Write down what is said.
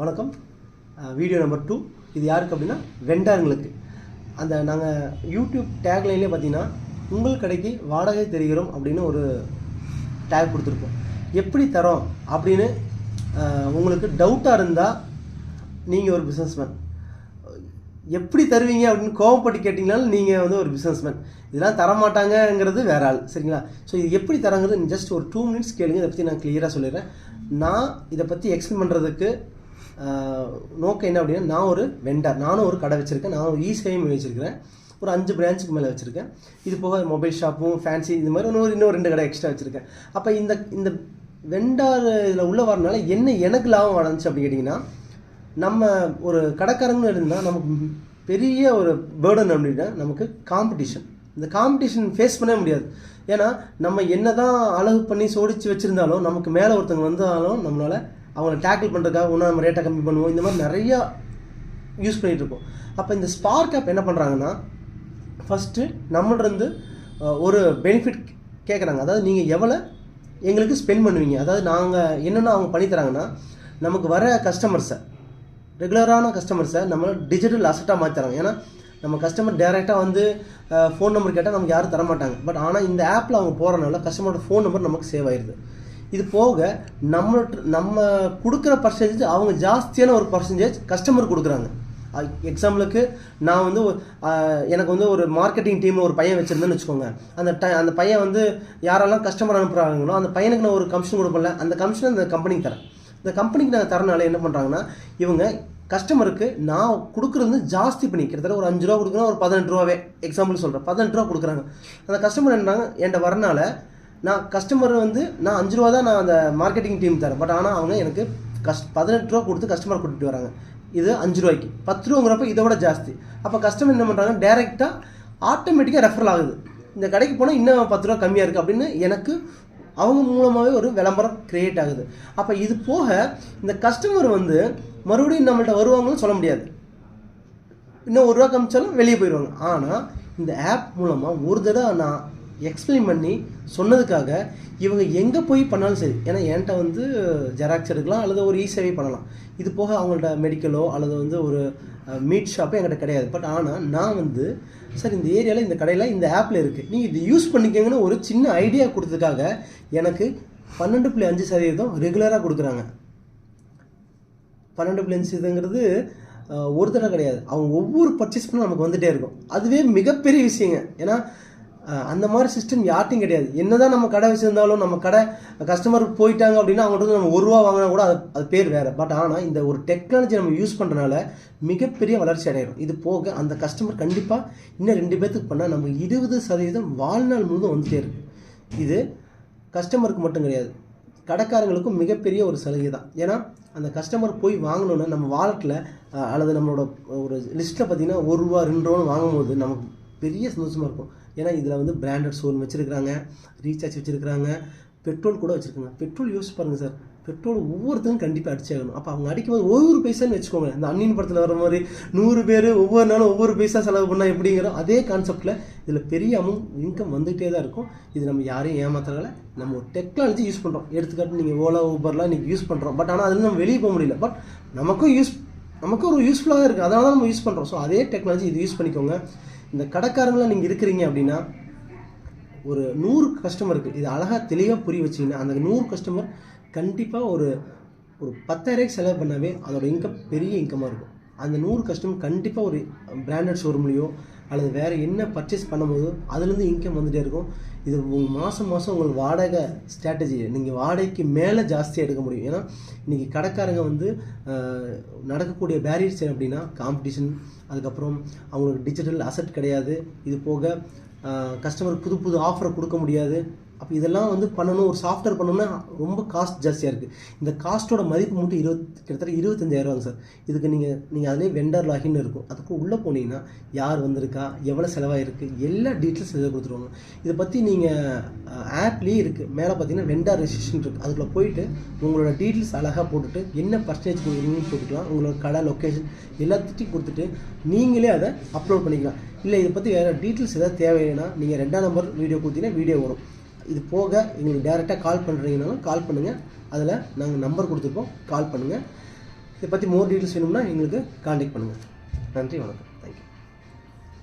வணக்கம். Video number two இது யாருக்கு அப்படின்னா வெண்டாருங்களுக்கு அந்த நாங்கள் யூடியூப் டேக்லைன்லேயே பார்த்தீங்கன்னா உங்கள் கடைக்கு வாடகை தெரிகிறோம் அப்படின்னு ஒரு டேக் கொடுத்துருக்கோம். எப்படி தரோம் அப்படின்னு உங்களுக்கு டவுட்டாக இருந்தால் நீங்கள் ஒரு பிஸ்னஸ்மேன் எப்படி தருவீங்க அப்படின்னு கோவப்பட்டு கேட்டிங்கனாலும் நீங்கள் வந்து ஒரு பிஸ்னஸ்மேன் இதெல்லாம் தரமாட்டாங்கங்கிறது வேற ஆள் சரிங்களா? ஸோ இது எப்படி தராங்கிறது ஜஸ்ட் ஒரு டூ மினிட்ஸ் கேளுங்க. இதை பற்றி நான் கிளியராக சொல்லிடுறேன். நான் இதை பற்றி எக்ஸ்பிளைன் பண்ணுறதுக்கு நோக்கம் என்ன அப்படின்னா நான் ஒரு வெண்டர் நானும் ஒரு கடை வச்சுருக்கேன். நான் ஒரு இ சேவையும் வச்சுருக்கிறேன். ஒரு அஞ்சு பிரான்ச்சுக்கு மேலே வச்சுருக்கேன். இது போக மொபைல் ஷாப்பும் ஃபேன்சி இது மாதிரி இன்னொரு இன்னும் ரெண்டு கடை எக்ஸ்ட்ரா வச்சுருக்கேன். அப்போ இந்த இந்த வெண்டார் இதில் உள்ள வரனால என்ன எனக்கு லாபம் வளர்ந்துச்சு அப்படின்னு கேட்டிங்கன்னா நம்ம ஒரு கடைக்காரங்கன்னு இருந்தால் நமக்கு பெரிய ஒரு பேர்டன் அப்படின்னா நமக்கு காம்படிஷன் இந்த காம்படிஷன் ஃபேஸ் பண்ணவே முடியாது. ஏன்னா நம்ம என்ன தான் அழகு பண்ணி சோடிச்சு வச்சுருந்தாலும் நமக்கு மேலே ஒருத்தவங்க வந்தாலும் நம்மளால் அவங்கள டேக்கிள் பண்ணுறதுக்காக ஒன்றும் நம்ம ரேட்டை கம்மி பண்ணுவோம். இந்த மாதிரி நிறையா யூஸ் பண்ணிகிட்டு இருக்கோம். அப்போ இந்த ஸ்பார்க் ஆப் என்ன பண்ணுறாங்கன்னா ஃபஸ்ட்டு நம்மளிருந்து ஒரு பெனிஃபிட் கேட்குறாங்க அதாவது நீங்கள் எவ்வளோ எங்களுக்கு ஸ்பெண்ட் பண்ணுவீங்க. அதாவது நாங்கள் என்னென்ன அவங்க பண்ணி தராங்கன்னா நமக்கு வர கஸ்டமர்ஸை ரெகுலரான கஸ்டமர்ஸை நம்ம டிஜிட்டல் அசட்டாக மாற்றி தராங்க. ஏன்னா நம்ம கஸ்டமர் டேரெக்டாக வந்து ஃபோன் நம்பர் கேட்டால் நமக்கு யாரும் தர மாட்டாங்க பட் ஆனால் இந்த ஆப்பில் அவங்க போகிறனால கஸ்டமரோட ஃபோன் நம்பர் நமக்கு சேவ் ஆயிடுது இது போக நம்ம நம்ம கொடுக்குற பர்சன்டேஜ் அவங்க ஜாஸ்தியான ஒரு பர்சன்டேஜ் கஸ்டமர் கொடுக்குறாங்க. எக்ஸாம்பிளுக்கு நான் வந்து எனக்கு வந்து ஒரு மார்க்கெட்டிங் டீமில் ஒரு பையன் வச்சுருந்தேன்னு வச்சுக்கோங்க. அந்த டை அந்த பையன் வந்து யாரெல்லாம் கஸ்டமர் அனுப்புகிறாங்களோ அந்த பையனுக்கு நான் ஒரு கமிஷன் கொடுப்பல அந்த கமிஷன் அந்த கம்பெனிக்கு தரேன். இந்த கம்பெனிக்கு நான் தரனால என்ன பண்ணுறாங்கன்னா இவங்க கஸ்டமருக்கு நான் கொடுக்குறது வந்து ஜாஸ்தி பண்ணி கிட்டத்தட்ட ஒரு அஞ்சு ரூபா கொடுக்குறேன் ஒரு பதினெட்டு ரூபாவே. எக்ஸாம்பிள் சொல்கிறேன் பதினெட்டு ரூபா கொடுக்குறாங்க. அந்த கஸ்டமர் என்னன்றாங்க என்கிட்ட வரனால நான் கஸ்டமர் வந்து நான் அஞ்சு ரூபா தான் நான் அந்த மார்க்கெட்டிங் டீம் தரேன். பட் ஆனால் அவங்க எனக்கு கஸ்ட் பதினெட்டு ரூபா கொடுத்து கஸ்டமர் கூட்டிட்டு வராங்க. இது அஞ்சு ரூபாய்க்கு. பத்து ரூபாங்கிறப்ப இதை விட ஜாஸ்தி. அப்போ கஸ்டமர் என்ன பண்ணுறாங்க டேரெக்டாக ஆட்டோமேட்டிக்காக ரெஃபர் ஆகுது. இந்த கடைக்கு போனால் இன்னும் பத்து ரூபா கம்மியாக இருக்குது அப்படின்னு எனக்கு அவங்க மூலமாகவே ஒரு விளம்பரம் க்ரியேட் ஆகுது. அப்போ இது போக இந்த கஸ்டமர் வந்து மறுபடியும் நம்மள்ட்ட வருவாங்கன்னு சொல்ல முடியாது. இன்னும் ஒரு ரூபா கமிச்சாலும் வெளியே போயிடுவாங்க ஆனால் இந்த ஆப் மூலமாக ஒரு தடவை நான் எக்ஸ்பிளைன் பண்ணி சொன்னதுக்காக இவங்க எங்கே போய் பண்ணாலும் சரி ஏன்னா என்கிட்ட வந்து ஜெராக்ஸ் எடுக்கலாம் அல்லது ஒரு இ சேவை பண்ணலாம். இது போக அவங்கள்ட்ட மெடிக்கலோ அல்லது வந்து ஒரு மீட் ஷாப்போ என்கிட்ட கிடையாது. பட் ஆனால் நான் வந்து சார் இந்த ஏரியாவில் இந்த கடையில் இந்த ஆப்பில் இருக்குது நீங்கள் இது யூஸ் பண்ணிக்கங்கன்னு ஒரு சின்ன ஐடியா கொடுத்ததுக்காக எனக்கு பன்னெண்டு புள்ளி அஞ்சு சதவீதம் ரெகுலராக கொடுக்குறாங்க. பன்னெண்டு புள்ளி அஞ்சு சதவீதங்கிறது ஒரு தடவை கிடையாது. அவங்க ஒவ்வொரு பர்ச்சேஸ் பண்ணும் நமக்கு வந்துகிட்டே இருக்கும். அதுவே மிகப்பெரிய விஷயங்க. ஏன்னா அந்த மாதிரி சிஸ்டம் யார்ட்டையும் கிடையாது. என்னதான் நம்ம கடை வச்சுருந்தாலும் நம்ம கடை கஸ்டமர் போயிட்டாங்க அப்படின்னா அவங்கள்ட்ட நம்ம ஒரு ரூபா வாங்கினா கூட அது அது பேர் வேறு. பட் ஆனால் இந்த ஒரு டெக்னாலஜி நம்ம யூஸ் பண்ணுறனால மிகப்பெரிய வளர்ச்சி அடையிடும் இது போக அந்த கஸ்டமர் கண்டிப்பாக இன்னும் ரெண்டு பேர்த்துக்கு பண்ணால் நம்ம இருபது சதவீதம் வாழ்நாள் முழுதும் வந்துட்டே இருக்கு. இது கஸ்டமருக்கு மட்டும் கிடையாது. கடைக்காரங்களுக்கும் மிகப்பெரிய ஒரு சலுகை தான். ஏன்னா அந்த கஸ்டமர் போய் வாங்கணுன்னா நம்ம வாலெட்டில் அல்லது நம்மளோட ஒரு லிஸ்ட்டில் பார்த்தீங்கன்னா ஒரு ரூபா ரெண்டு ரூபான்னு வாங்கும்போது நமக்கு பெரிய சந்தோஷமாக இருக்கும். ஏன்னா இதில் வந்து பிராண்டட் ஷோன் வச்சுருக்கிறாங்க ரீசார்ஜ் வச்சுருக்கிறாங்க பெட்ரோல் கூட வச்சுருக்காங்க. பெட்ரோல் யூஸ் பாருங்கள் சார் பெட்ரோல் ஒவ்வொருத்தரும் கண்டிப்பாக அடிச்சே ஆகணும். அப்போ அவங்க அடிக்கும்போது ஒவ்வொரு பைசான்னு வச்சுக்கோங்க இந்த அன்னின் படத்தில் வர மாதிரி நூறு பேர் ஒவ்வொரு நாளும் ஒவ்வொரு பைசா செலவு பண்ணால் எப்படிங்கிறோம் அதே கான்செப்டில் இதில் பெரிய அமௌண்ட் இன்கம் வந்துகிட்டே தான் இருக்கும். இது நம்ம யாரையும் ஏமாத்துறதால நம்ம ஒரு டெக்னாலஜி யூஸ் பண்ணுறோம் எடுத்துக்காட்டு நீங்கள் ஓலா ஊபர்லாம் இன்றைக்கி யூஸ் பண்ணுறோம் பட் ஆனால் அதுலேருந்து நம்ம வெளியே போக முடியல. பட் நமக்கும் யூஸ் நமக்கும் ஒரு யூஸ்ஃபுல்லாக இருக்குது அதனால தான் நம்ம யூஸ் பண்ணுறோம் ஸோ அதே டெக்னாலஜி இது யூஸ் பண்ணிக்கோங்க. இந்த கடைக்காரங்களாம் நீங்கள் இருக்கிறீங்க அப்படின்னா ஒரு நூறு கஸ்டமருக்கு இது அழகாக தெளிவாக புரிய வச்சிங்கன்னா அந்த நூறு கஸ்டமர் கண்டிப்பாக ஒரு ஒரு பத்தாயிரரூபாய்க்கு செலவு பண்ணாவே அதோட இன்கம் பெரிய இன்கமாக இருக்கும். அந்த நூறு கஸ்டமர் கண்டிப்பாக ஒரு பிராண்டட் ஷோரூம்லேயோ அல்லது வேறு என்ன பர்ச்சேஸ் பண்ணும்போது அதுலேருந்து இன்கம் வந்துகிட்டே இருக்கும். இது உங்கள் மாதம் மாதம் உங்களுக்கு வாடகை ஸ்ட்ராட்டஜி நீங்கள் வாடகைக்கு மேலே ஜாஸ்தியாக எடுக்க முடியும். ஏன்னா இன்றைக்கி கடைக்காரங்க வந்து நடக்கக்கூடிய பேரியர்ஸ் அப்படின்னா காம்படிஷன் அதுக்கப்புறம் அவங்களுக்கு டிஜிட்டல் அசட் கிடையாது. இது போக கஸ்டமர் புது புது ஆஃபரை கொடுக்க முடியாது. அப்போ இதெல்லாம் வந்து பண்ணணும் ஒரு சாஃப்ட்வேர் பண்ணணும்னா ரொம்ப காஸ்ட் ஜாஸ்தியாக இருக்குது இந்த காஸ்ட்டோட மதிப்பு மட்டும் இருபத்தி கிட்டத்தட்ட இருபத்தஞ்சாயிரரூவாங்க சார். இதுக்கு நீங்கள் நீங்கள் அதிலே வெண்டர் லாகின் இருக்கும். அதுக்கு உள்ளே போனீங்கன்னா யார் வந்திருக்கா எவ்வளோ செலவாயிருக்கு எல்லா டீட்டெயில்ஸ் இதில் கொடுத்துருவாங்க. இதை பற்றி நீங்கள் ஆப்லேயே இருக்குது மேலே பார்த்தீங்கன்னா வெண்டர் ரெஜிஸ்ட்ரேஷன் இருக்குது அதுக்குள்ளே போயிட்டு உங்களோட டீட்டெயில்ஸ் அழகாக போட்டுட்டு என்ன பர்சன்டேஜ் கொடுக்குறீங்கன்னு போட்டுக்கலாம் உங்களோட கடை லொக்கேஷன் எல்லாத்தையும் கொடுத்துட்டு நீங்களே அதை அப்லோட் பண்ணிக்கலாம். இல்லை இதை பற்றி வேறு டீட்டெயில்ஸ் ஏதாவது தேவைன்னா நீங்கள் ரெண்டாம் நம்பர் வீடியோ கொடுத்தீங்கன்னா வீடியோ வரும். இது போக எங்களுக்கு டேரெக்டாக கால் பண்ணுறீங்கனாலும் கால் பண்ணுங்கள் அதில் நாங்கள் நம்பர் கொடுத்துருப்போம் கால் பண்ணுங்கள் இதை பற்றி மோர் டீட்டெயில்ஸ் வேணும்னா எங்களுக்கு காண்டாக்ட் பண்ணுங்கள் நன்றி வணக்கம்.